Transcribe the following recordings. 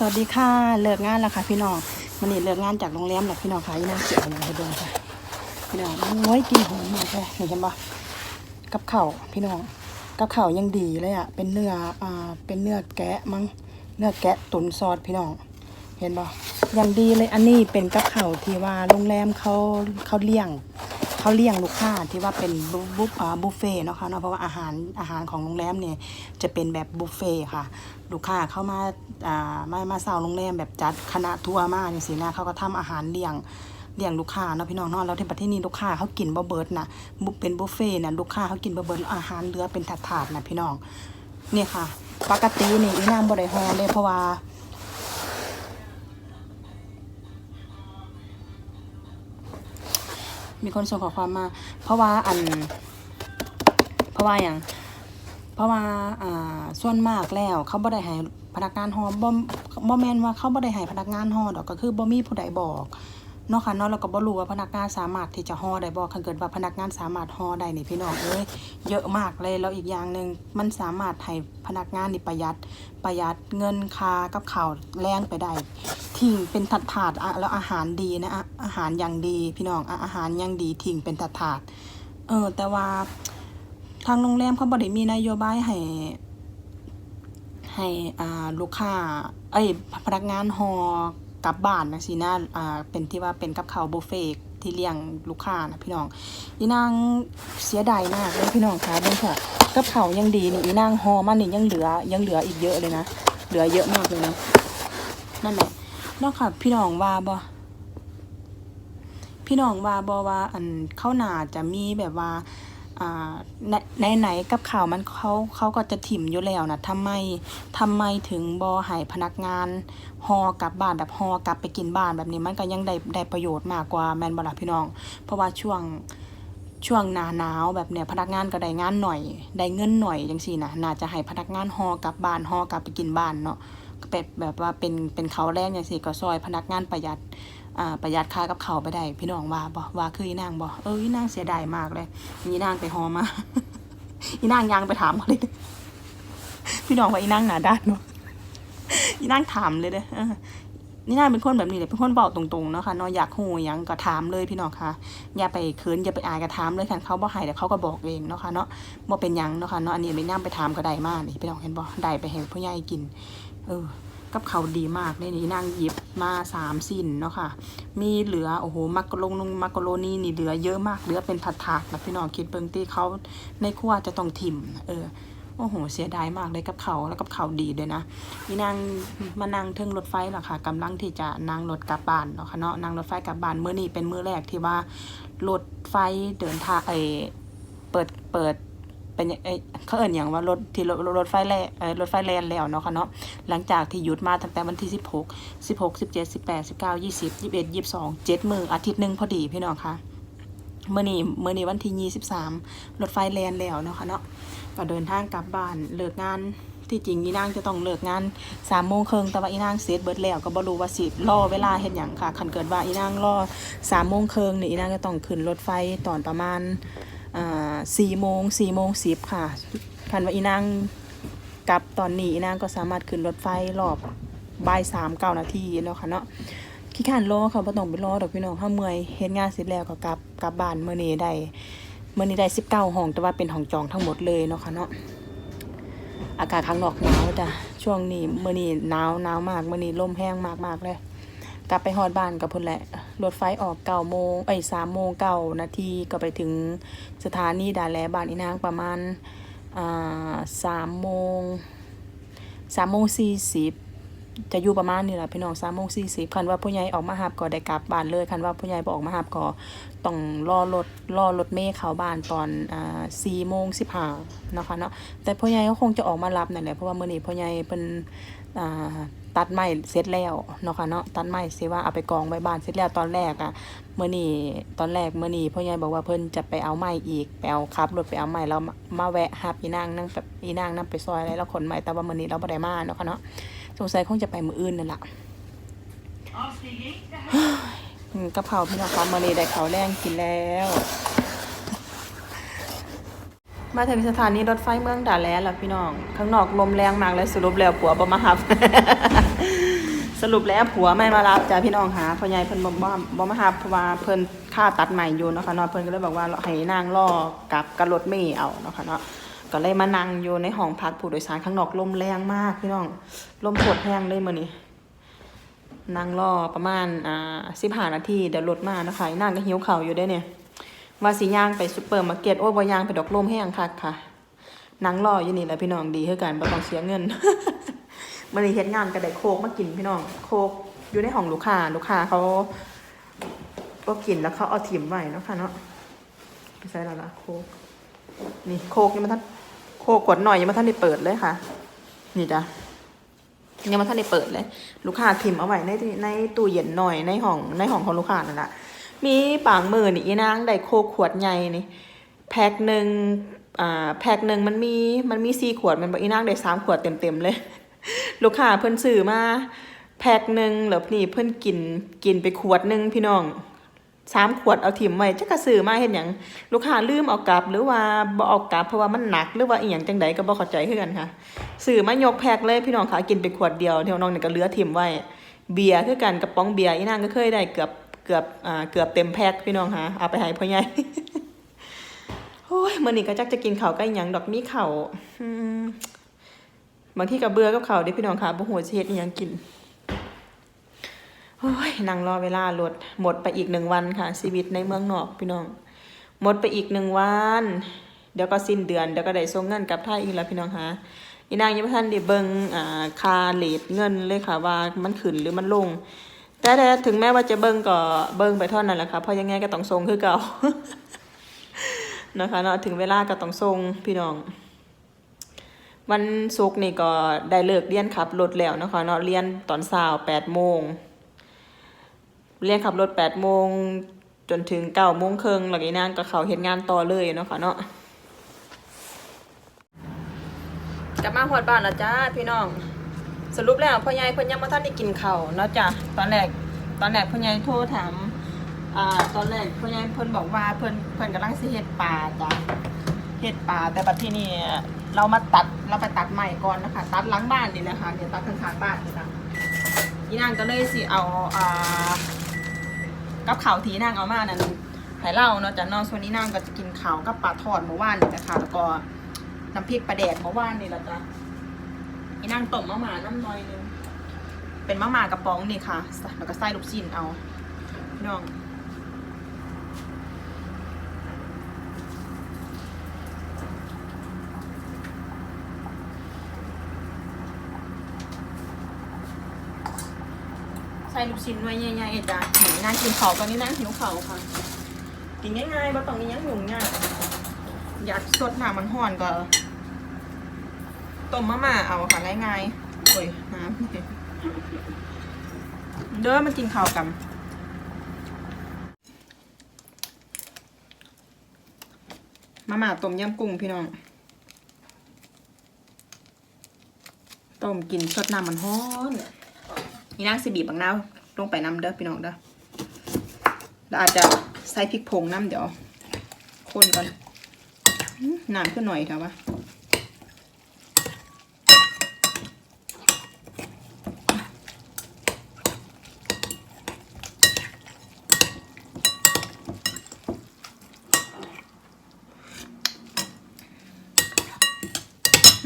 สวัสดีค่ะเลิกงานแล้วค่ะ พี่น้องมันนี่เลิกงานจากโรงแรมแล้วพี่น้องค่ะยี่น่าเสียวอย่างไรเดินค่ะพี่น้องโอ้ยกินหอมมากเลยเห็นปะกับข้าวพี่น้องกับข้าวยังดีเลยอะเป็นเนื้ออ่าเป็นเนื้อแกะมั้งเนื้อแกะตุ๋นซอสพี่น้องเห็นปะยังดีเลยอันนี้เป็นกับข้าวที่ว่าโรงแรมเขาเขาเลี้ยง เขาเลี้ยงลูกค้าที่ว่าเป็นบุบุฟบุฟเฟ่ต์เนาะค่ะเนาะเพราะว่าอาหารอาหารของโรงแรมเนี่ยจะเป็นแบบบุฟเฟ่ต์ค่ะ ลูกค้าเข้ามาอ่ามามาเซาโรงแรมแบบจัดคณะทัวร์มานี่สินะเขาก็ทำอาหารเลี้ยงเลี้ยงลูกค้าเนาะพี่น้องเนาะแล้วที่ประเทศนี้ลูกค้าเขากินบ่เบิร์ดนะบุเป็นบุฟเฟ่ต์นะลูกค้าเขากินบ่เบิร์ดอาหารเหลือเป็นถาดๆนะพี่น้องเนี่ยค่ะ ปกตินี่อีนางบ่ได้ฮอเลยเพราะว่า มีคนส่งขอความมา เพราะว่าอัน เพราะว่าอย่าง เพราะว่าอ่าส่วนมากแล้ว เขาบ่ได้ให้พนักงานฮอบ่บ่แม่นว่าเขาบ่ได้ให้พนักงานฮอดอกก็คือบ่มีผู้ใดบอกเนาะค่ะเนาะแล้วก็บ่รู้ว่าพนักงานสามารถที่จะฮอได้บ่คันเกิดว่าพนักงานสามารถฮอได้นี่พี่น้องเอ้ยเยอะมากเลยแล้วอีกอย่างหนึ่งมันสามารถให้พนักงานนี่ประหยัดประหยัดเงินค่ากับข้าวแรงไปได้ ทิ้งเป็นถาดถาดๆอะแล้วอาหารดีนะอะอาหารอย่างดีพี่น้องอะอาหารอย่างดีทิ้งเป็นถาดถาดเออ แต่ว่าทางโรงแรมเขาบ่ได้มีนโยบายให้ ให้อ่าลูกค้า เอ้ยพนักงานฮอกลับบ้านนะสินะอ่าเป็นที่ว่าเป็นกับเขาบุฟเฟ่ที่เลี้ยงลูกค้านะพี่น้องอีนางเสียดายมากเลยพี่น้องคะเบิ่งเถอะกับเขายังดีนี่อีนางฮอมานี่ยังเหลือยังเหลืออีกเยอะเลยนะเหลือเยอะมากเลยนะนั่นแหละ เนอกค่ะ พี่น้องว่าบ่พี่น้องว่าบ่ว่าอันเข้าหนาจะมีแบบว่าอ่าในไหนกับข่าวมันเขาเขาก็จะถิ่มอยู่แล้วนะทำไมทำไมถึงบอให้พนักงานฮอกลับบ้านแบบฮอกลับไปกินบ้านแบบนี้มันก็ยังได้ได้ประโยชน์มากกว่าแมนบล่ะพี่น้อง เพราะว่าช่วงช่วงหนาหนาวแบบเนี้ยพนักงานก็ได้งานหน่อย ได้เงินหน่อยจังซี่นะน่าจะให้พนักงานฮอกลับบ้านฮอกลับไปกินบ้านเนาะ เป็นแบบว่าเป็นเป็นเขาแรงจังซี่ก็ซอยพนักงานประหยัดอ่าประหยัดค่ากับเขาไปได้พี่น้องว่าบ่ว่าคืออีนางบ่เอออีนางเสียดายมากเลยอีนางไปหอมาอีนางยังไปถามเขาเลยพี่น้องว่าอีนางหนาด้านเนาะอีนางถามเลยเด้อนี่นางเป็นคนแบบนี้เลยเป็นคนบอกตรงๆเนาะค่ะเนาะอยากหูยังก็ถามเลยพี่น้องค่ะอย่าไปเขินอย่าไปอายก็ถามเลยคันเขาบ่ให้เดี๋ยวเขาก็บอกเองเนาะค่ะเนาะบ่เป็นยังเนาะค่ะเนาะอันนี้ไม่นำไปถามก็ได้มากนี่พี่น้องเห็นบ่ได้ไปให้ผู้ใหญ่กิน เออ กับเขาดีมากเลยนี่นางหยิบมาสามสิ้นเนาะค่ะ มีเหลือโอ้โหมักกะลงนงมักกะโรนีนี่เหลือเยอะมากเหลือเป็นถาดๆนะพี่น้องคิดเบิ่งที่เขาในครัวจะต้องถิ่ม เออโอ้โห เสียดายมากเลยกับเขาแล้วกับเขาดีด้วยนะนี่นางมานั่งเทิงรถไฟหรอค่ะกำลังที่จะนั่งรถกลับบ้านเนาะค่ะเนาะนั่งรถไฟกลับบ้านมื้อนี้เป็นมื้อแรกที่ว่ารถไฟเดินทางเออเปิดเปิด เป็นเอเขาเอ่นอย่างว่ารถที่รถรถไฟแล่รถไฟแลนแล้วเนาะค่ะเนาะหลังจากที่หยุดมาตั้งแต่วันที่ 16 16 17 18 19 20 21 22 7มืออาทิตย์หนึ่งพอดีพี่น้องคะเมื่อนี้เมื่อนี้วันที่ 23 รถไฟแลนแล้วเนาะค่ะเนาะก็เดินทางกลับบ้านเลิกงานที่จริงอีนางจะต้องเลิกงานสามโมงครึ่งแต่ว่าอีนางเสร็จเบิดแล้วก็บรู้ว่าสิรอเวลาเฮ็ดหยังค่ะคันเกิดว่าอีนางรอสามโมงครึ่งนี่อีนางจะต้องขึ้นรถไฟตอนประมาณ สี่โมงสี่โมงสิบค่ะคันว่าอีนางกลับตอนนี้นางก็สามารถขึ้นรถไฟรอบบ่ายสามเก้านาทีแล้วค่ะเนาะขี้ขานรอค่ะบ่ต้องไปรอดอกพี่น้องถ้าเมื่อยเฮ็ดงานเสร็จแล้วก็กลับกลับบ้านเมื้อนี้ได้มื้อนี้ได้สิบเก้าห้องแต่ว่าเป็นห้องจองทั้งหมดเลยเนาะค่ะเนาะอากาศข้างนอกหนาวจ้ะช่วงนี้เมื้อนี้หนาวหนาวมากเมื้อนี้ลมแห้งมากๆเลย กลับไปฮอดบ้านกับพุ่นแหละ รถไฟออกเก้าโมงเอ้ยสามโมงเก้านาทีก็ไปถึงสถานีดาแลบ้านอีนางประมาณอ่าสามโมงสามโมงสี่สิบจะอยู่ประมาณนี้แหละพี่น้องสามโมงสี่สิบคันว่าผู้ใหญ่ออกมาหับก็ได้กลับบ้านเลยคันว่าผู้ใหญ่บออกมาหับก็ต้องรอรถรอรถเมล์เข้าบ้านตอนอ่าสี่โมงสิบห้านะคะเนาะแต่ผู้ใหญ่ก็คงจะออกมารับนั่นแหละเพราะว่าเมื้อนี้ผู้ใหญ่เป็น ตัดไม้เสร็จแล้วเนาะค่ะเนาะตัดไม้สิว่าเอาไปกองไว้บ้านเสร็จแล้วตอนแรกอะเมื่อนี้ตอนแรกเมื่อนี้พ่อใหญ่บอกว่าเพิ่นจะไปเอาไม้อีกไปเอาขับรถไปเอาไม้แล้วมามาแวะหับอีนางนั่งแบบอีนางนั่งไปซอยอะไรแล้วขนไม้แต่ว่ามื่อนี้เราบ่ได้มาเนาะค่ะเนาะสงสัยคงจะไปมืออื่นนั่นแหละอืมกะเพราพี่น้องคะมื่อนี้ได้ข้าวแรงกินแล้ว มาถึงสถานีรถไฟเมืองด่าแล้แล้วพี่น้อง ข้างนอกลมแรงมากเลยสรุปแล้วผัวบ่มารับ สรุปแล้วผัวไม่มารับจ้ะพี่น้องหาพ่อใหญ่เพิ่นบ่บ่บ่มารับเพราะว่าเพิ่นค่าตัดใหม่อยู่เนาะค่ะเนาะเพิ่นก็เลยบอกว่าให้นางรอกับกับรถเมล์เอาเนาะค่ะเนาะก็เลยมานั่งอยู่ในห้องพักผู้โดยสารข้างนอกลมแรงมากพี่น้องลมโคตรแรงเลยมื้อนี้นั่งรอประมาณอ่าสิบห้านาทีเดี๋ยวรถมานะคะอีนางก็หิวเข่าอยู่ได้เนี่ย ว่าสีย่างไปซุปเปอร์มาร์เก็ตโอ้ยบ่ย่างไปดอกลมแห้งคักค่ะนั่งรออยู่นี่แหละพี่น้องดีคือกันบ่ต้องเสียเงินมื่อนี้เฮ็ดงานก็ได้โคกมากินพี่น้องโคกอยู่ในห้องลูกค้าลูกค้าเขาก็กินแล้วเขาเอาถิ่มไว้นะค่ะเนาะไปใส่แล้วละโคกนี่โคกยังมาทันโคกกดหน่อยยังมาทันได้เปิดเลยค่ะ นี่จ้ะยังไมาท่านได้เปิดเลย ลูกค้าทิมเอาไว้ในในตู้เย็นหน่อยในห้องในห้องของลูกค้านั่นแหละ มีปางมือนี่อีนางได้โคขวดใหญ่นี่แพ็คหนึ่งอ่าแพ็คหนึ่งมันมีมันมีสี่ขวดมันบอกอีนางได้สามขวดเต็มเต็มๆเลย ลูกค้าเพิ่นซื้อมาแพ็คหนึ่งแล้วนี่เพิ่นกินกินไปขวดหนึ่งพี่น้องสามขวดเอาถิ่มไว้จักกระซื้อมาเห็นหยังลูกค้าลืมเอากลับ หรือว่าบ่เอากลับเพราะว่ามันหนักหรือว่าอีหยังจังใดก็บ่เข้าใจคือกันค่ะสื่อมายกแพ็คเลยพี่น้องคะกินไปขวดเดียวเที่ยวน้องเนี่ยก็เหลือทิมไว้เบียร์คือกันกระป๋องเบียร์อีนางก็เคยได้เกือบ เกือบอ่าเกือบเต็มแพ็คพี่น้องคะเอาไปให้พ่อใหญ่โอ้ยมื้อนี้ก็จักจะกินเขาใกล้ยังดอกมีเขาบางทีก็เบื่อกับข้าเด้พี่น้องค่ะบ่ฮู้สิเฮ็ดยังกินโอ้ยนั่งรอเวลารถหมดไปอีกหนึ่งวันค่ะ ชีวิตในเมืองนอกพี่น้อง หมดไปอีกหนึ่งวัน เดี๋ยวก็สิ้นเดือนเดี๋ยวก็ได้ส่งเงินกลับไทยอีกแล้วพี่น้องคะอีนางยังไม่ทันได้เบิงอ่าคาเลทเงินเลยค่ะว่ามันขึ้นหรือมันลง แต่แต่ถึงแม้ว่าจะเบิ่งก็เบิ่งไปเท่านั้นแหละค่ะเพราะยังไงก็ต้องส่งคือเก่านะคะเนาะถึงเวลาก็ต้องส่งพี่น้อง วันศุกร์นี่ก็ได้เลิกเรียนขับรถแล้วนะคะเนาะเรียนตอนเช้าแปดโมงเรียนขับรถแปดโมงจนถึงเก้าโมงครึ่งหลังจากนั้นก็เขาเฮ็ดงานต่อเลยเนาะค่ะเนาะกลับมาหอดบ้านแล้วจ้าพี่น้อง สรุปแล้วพ่อใหญ่เพิ่นยังบ่ทันได้กินข้าวเนาะจ้ะตอนแรกตอนแรกพ่อใหญ่โทรถามอ่าตอนแรกพ่อใหญ่เพิ่นบอกว่าเพิ่นเพิ่นกำลังสิเฮ็ดปลาจ้ะเฮ็ดปลาแต่บัดทีนี้เรามาตัดเราไปตัดใหม่ก่อนนะคะ ตัดหลังบ้านนี่แหละค่ะเดี๋ยวตัดข้างๆบ้านนี่นะอีนางก็เลยสิเอาอ่ากับข่าวทีนางเอามานั่นให้เล่าเนาะจ้ะนอกส่วนนี้นางก็จะกินข่าวกับปลาทอดเมื่อวานนี่นะคะแล้วก็น้ำพริกปลาแดกเมื่อวานนี่แหละจ้ะ นางต้มมะม่าน้ำน้อยนึง เป็นมะหมากระป๋องนี่ค่ะ แล้วก็ใส่ลูกชิ้นเอา น้องใส่ลูกชิ้นไว้ใหญ่ๆจ้ะหนูนางกินข้าตอนนี้นางหิวข้าค่ะ กินง่ายๆบ่ต้องมีหยังยุ่มงยากอยากสดหน้ำมันห่อนก็ ต้มมะม่าเอาค่ะง่ายๆโอ้ยน้ำเด้อมากินข้าวกันมาม่าต้มยำกุ้งพี่น้อง ต้มกินสดน้ำมันฮ้อนนี่นางสิบีบางนาลงไปน้ำเด้อพี่น้องเด้อแล้วอาจจะใส่พริกผงน้ำเดี๋ยว คนก่อนน้ำขึ้นหน่อยเถอะวะ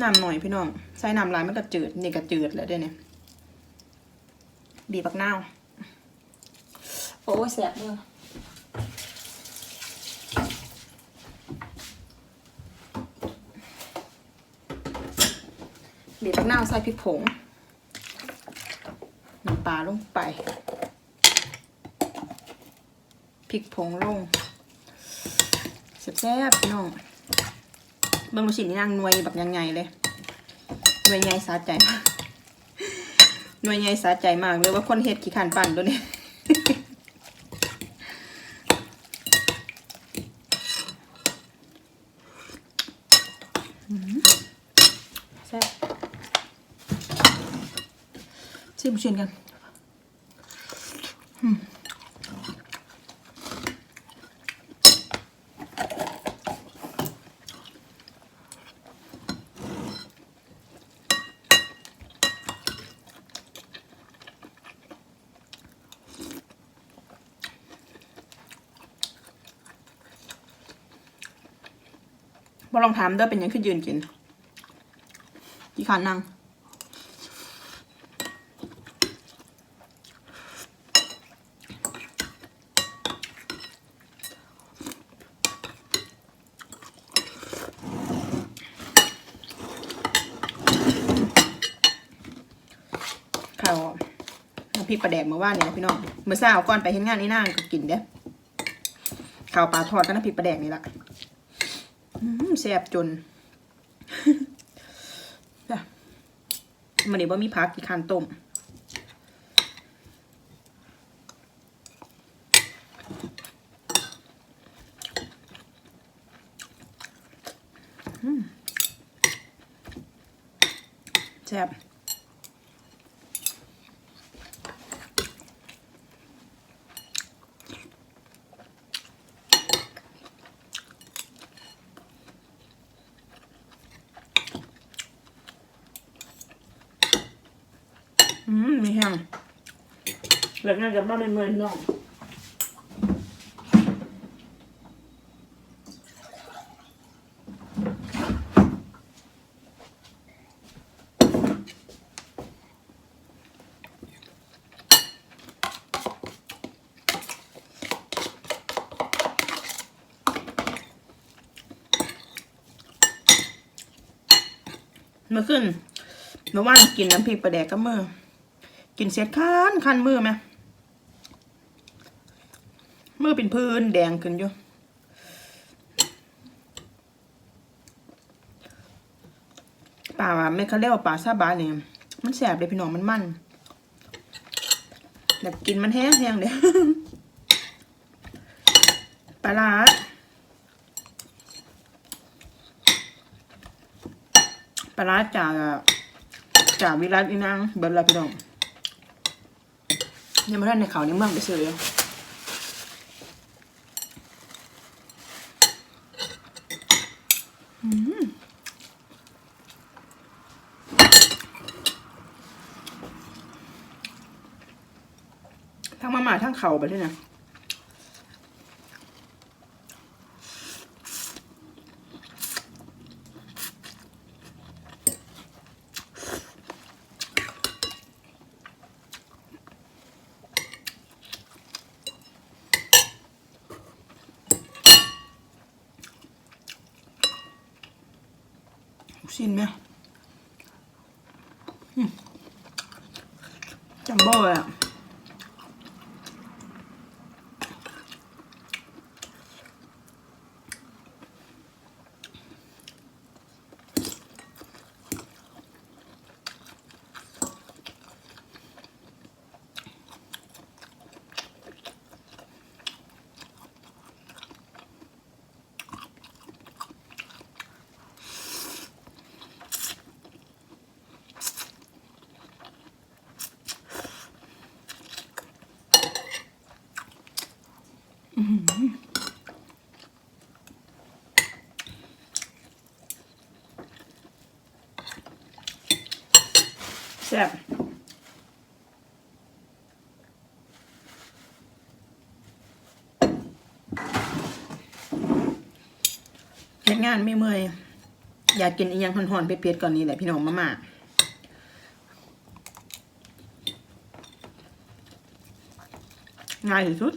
น้ำหน่อยพี่น้อง ใส่น้ำลายมันก็จืดนี่ก็จืดแล้วด้วยเนี่ยบีบักนาวโอ้แสบเลยบีบมะนาวใส่พริกผงน้ำปลาลงไปพริกผงลงแซ่บๆพี่น้อง บิ่งลูกชิ้นนี่นางหน่วยแบบยังไงเลยหน่วยใหญ่สาใจมากหน่วยใหญ่สาใจมากเลยว่าคนเฮ็ดขี้ขันปั่นตัวนี้แซ่บชิมชิมกันามเด้อเป็นยังคือยืนกินกี่ขานั่งข้าวน้ำพริกปลาแดกเมื่าเนี่ยพี่น้องเมื่อเช้าก่อนไปเห็นงานนี่นางก็กินเด้ข้าวปลาทอดกับน้ำพริกปลาแดกนี่แหละ แซ่บจนจ้ะมันนี้ว่ามีพักกี่คันต้มอืมแซ่บอืมมีแห้ง เลือง่ายกับบ้านเป็นเมืองน้องเมื่อขึ้นเมื่อวานกินน้ำพริกปลาแดกกับมือ กินเสร็จคันคันมือไหม อเป็นพื้นแดงขึ้นอยู่ป่าไม่เขาเรียกว่าป่าซาบาเนี่ยมันแสบเลยพี่น้องมันมันแบบกินมันแห้งแห้งเลยปลาร้าปลาร้าจากจากวิรัตอีนางเบิร์ดละพี่น้องยังไม่ได้ในเขาในเมืองไปซื้อเลยอืมทั้งมาม่าทั้ง เข่าไปด้วยนะชิ้นไหมอืมจัมโบ้เลยอะ แซ่บเฮ็ด งานไม่เมื่อยอยากกินอีหยังหอนๆเผ็ดๆก่อนนี้แหละพี่น้องมาม่าง่ายที่สุด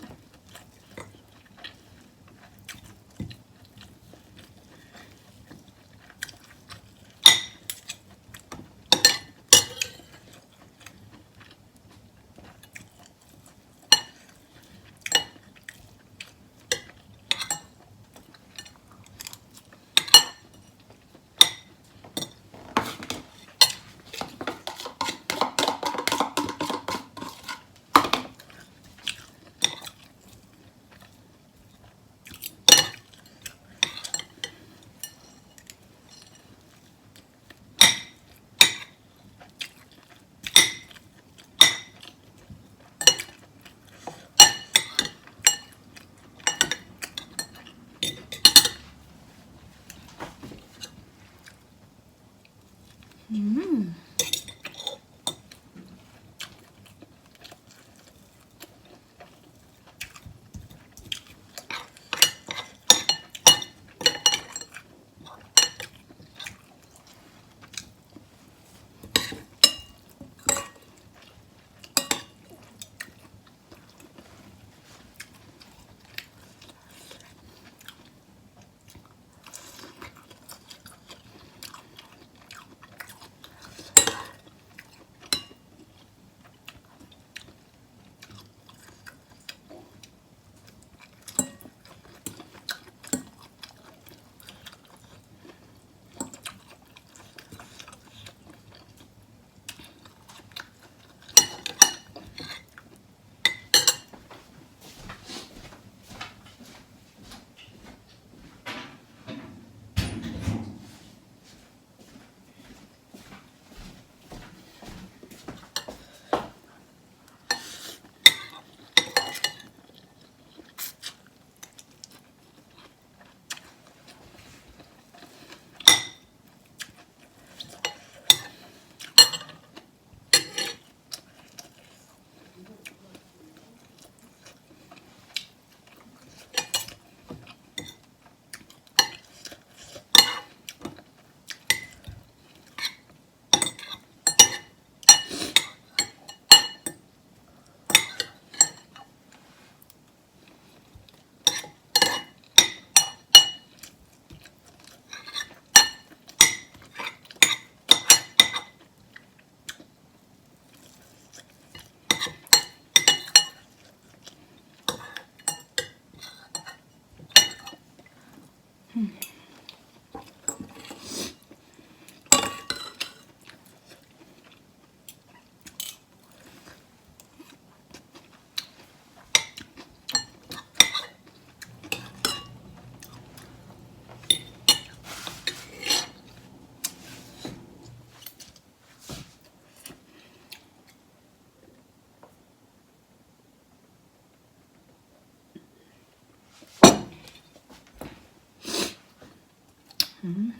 嗯。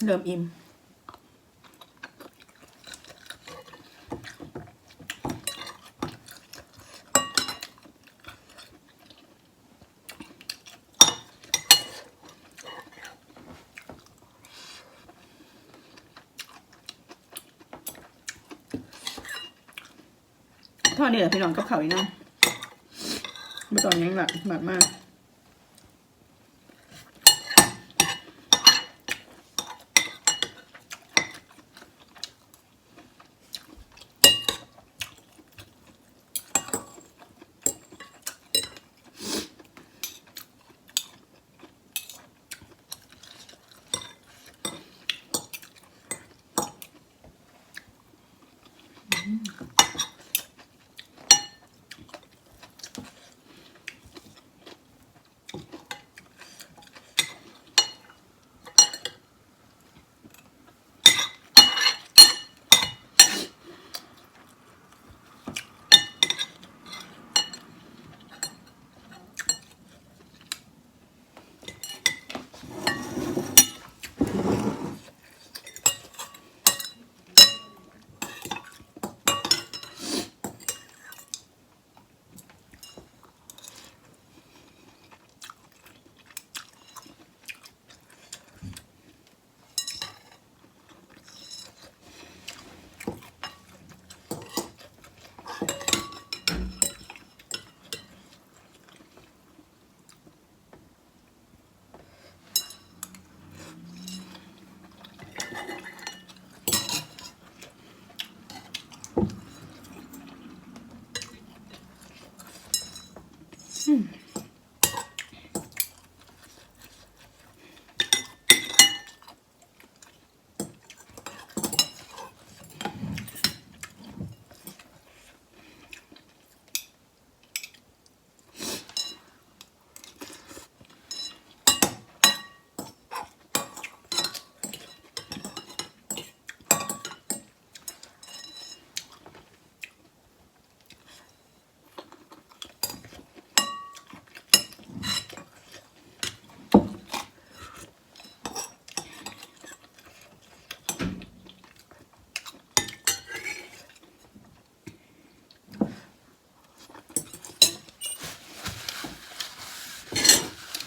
เริ่มอิ่มท่านี้แหละพี่น้องกับเขาอีกนะไม่ต้องยังแบบแบบมาก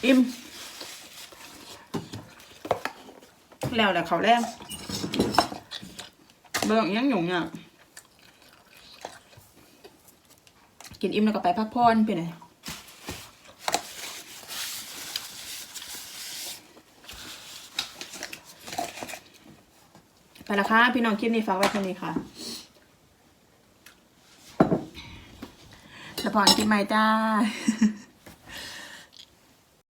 อิ่มแล้วแต่เขาแรงเบิ่งยังหยุ่งอะกินอิ่มแล้วก็ไปพักผ่อนไปไหนไปละค่ะพี่น้องคลิปนี้ฝากไว้เท่านี้ค่ะสปอนกินไหมจ้า